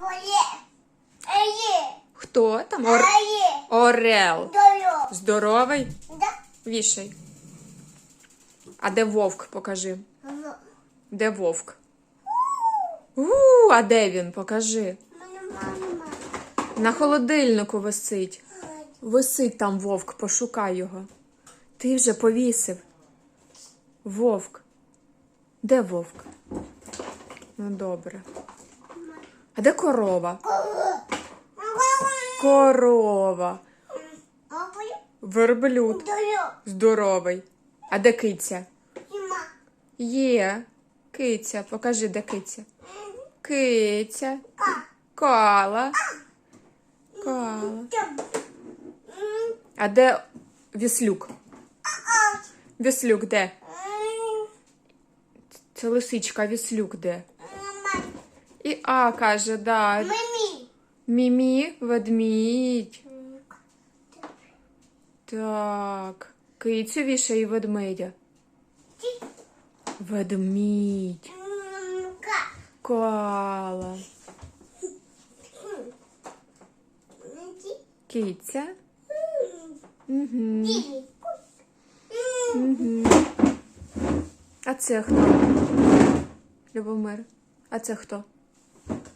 Моє. Хто там? Ор... Орел. Дойо. Здоровий? Да. Вішай. А де вовк? Покажи. В. Де вовк? У, а де він? Покажи. На холодильнику висить. Висить там вовк, пошукай його. Ти вже повісив. Вовк. Де вовк? Ну, добре. А де корова? Корова. Верблюд. Здоровий. А де киця? Є. Киця. Покажи, де киця. Киця. Кала. Кала. А де віслюк? Віслюк де? Це лисичка, віслюк де? І А каже, да. Мимі. Мімі, ведмідь. Так. Кицю вішає і ведмедя. Ведмідь. Коала. Киця. Угу. Угу. А це хто? Любомир. А це хто?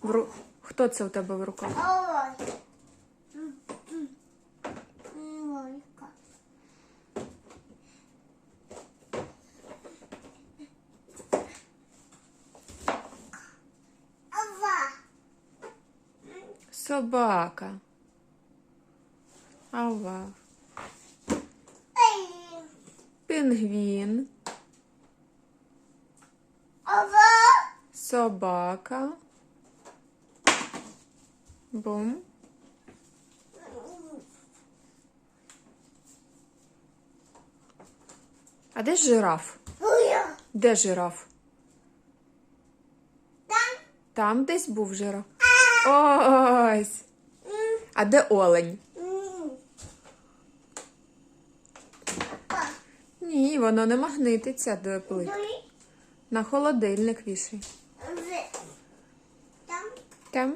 В ру... Хто це у тебе в руках? Собака. Ава. Пінгвін. Ава. Собака. Бум. А де жираф? Де жираф? Там. Там десь був жираф. Ось. А де олень? Ні, воно не магнититься до плит. На холодильник вішай. Там. Там